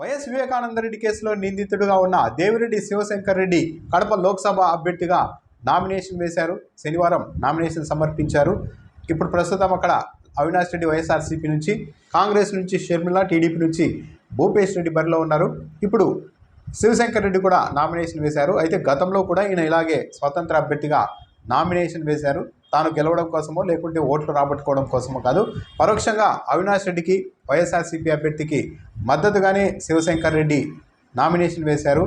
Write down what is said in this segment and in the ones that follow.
YS Vivekananda Reddy కేసులో నిందితుడిగా ఉన్న దేవిరెడ్డి శివశంకర్ రెడ్డి కడప లోక్సభ అభ్యర్థిగా నామినేషన్ వేశారు. శనివారం నామినేషన్ సమర్పించారు. ఇప్పుడు ప్రస్తుతం అక్కడ అవినాష్ రెడ్డి వైఎస్ఆర్సీపీ నుంచి కాంగ్రెస్ నుంచి షర్మిల టీడీపీ నుంచి భూపేష్ రెడ్డి బరిలో ఉన్నారు. ఇప్పుడు శివశంకర్ రెడ్డి కూడా నామినేషన్ వేశారు. అయితే గతంలో కూడా ఈయన ఇలాగే స్వతంత్ర అభ్యర్థిగా నామినేషన్ వేశారు. తాను గెలవడం కోసమో లేకుంటే ఓట్లు రాబట్టుకోవడం కోసమో కాదు. పరోక్షంగా అవినాష్ రెడ్డికి వైఎస్ఆర్సీపీ అభ్యర్థికి మద్దతుగానే శివశంకర్ రెడ్డి నామినేషన్ వేశారు.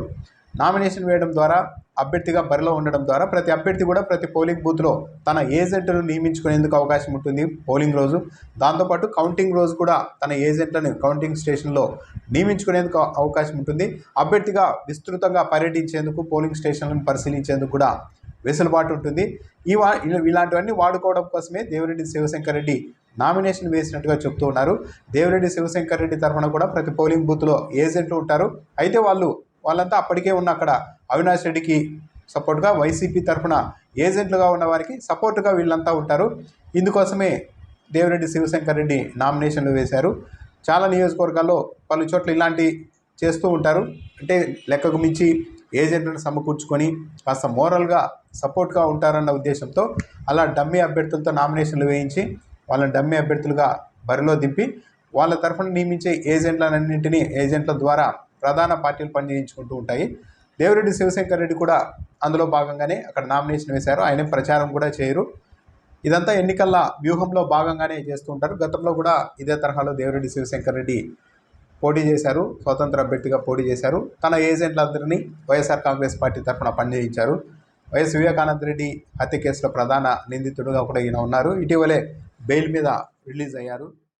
నామినేషన్ వేయడం ద్వారా అభ్యర్థిగా బరిలో ఉండడం ద్వారా ప్రతి అభ్యర్థి కూడా ప్రతి పోలింగ్ బూత్లో తన ఏజెంట్ను నియమించుకునేందుకు అవకాశం ఉంటుంది పోలింగ్ రోజు. దాంతోపాటు కౌంటింగ్ రోజు కూడా తన ఏజెంట్లను కౌంటింగ్ స్టేషన్లో నియమించుకునేందుకు అవకాశం ఉంటుంది. అభ్యర్థిగా విస్తృతంగా పర్యటించేందుకు పోలింగ్ స్టేషన్లను పరిశీలించేందుకు కూడా వెసులుబాటు ఉంటుంది. ఈ వా ఇలాంటివన్నీ వాడుకోవడం కోసమే దేవిరెడ్డి శివశంకర్ రెడ్డి నామినేషన్ వేసినట్టుగా చెప్తూ ఉన్నారు. దేవిరెడ్డి శివశంకర్ రెడ్డి తరఫున కూడా ప్రతి పోలింగ్ బూత్లో ఏజెంట్లు ఉంటారు. అయితే వాళ్ళు వాళ్ళంతా అప్పటికే ఉన్న అక్కడ అవినాష్ రెడ్డికి సపోర్ట్గా వైసీపీ తరఫున ఏజెంట్లుగా ఉన్న వారికి సపోర్ట్గా వీళ్ళంతా ఉంటారు. ఇందుకోసమే దేవిరెడ్డి శివశంకర్ రెడ్డి నామినేషన్లు వేశారు. చాలా నియోజకవర్గాల్లో పలు చోట్ల ఇలాంటి చేస్తూ ఉంటారు. అంటే లెక్కకు మించి ఏజెంట్లను సమకూర్చుకొని కాస్త మోరల్గా సపోర్ట్గా ఉంటారన్న ఉద్దేశంతో అలా డమ్మీ అభ్యర్థులతో నామినేషన్లు వేయించి వాళ్ళని డమ్మీ అభ్యర్థులుగా బరిలో దింపి వాళ్ళ తరఫున నియమించే ఏజెంట్లన్నింటినీ ఏజెంట్ల ద్వారా ప్రధాన పార్టీలు పనిచేయించుకుంటూ ఉంటాయి. దేవిరెడ్డి శివశంకర్ రెడ్డి కూడా అందులో భాగంగానే అక్కడ నామినేషన్ వేశారు. ఆయన ప్రచారం కూడా చేయరు. ఇదంతా ఎన్నికల వ్యూహంలో భాగంగానే చేస్తూ ఉంటారు. గతంలో కూడా ఇదే తరహాలో దేవిరెడ్డి శివశంకర్ రెడ్డి పోటీ చేశారు స్వతంత్ర అభ్యర్థిగా పోటీ చేశారు. తన ఏజెంట్లందరినీ వైఎస్ఆర్ కాంగ్రెస్ పార్టీ తరఫున పనిచేయించారు వైఎస్ వివేకానంద రెడ్డి హత్య కేసులో ప్రధాన నిందితుడుగా కూడా ఈయన ఉన్నారు. ఇటీవలే బెయిల్ మీద రిలీజ్ అయ్యారు.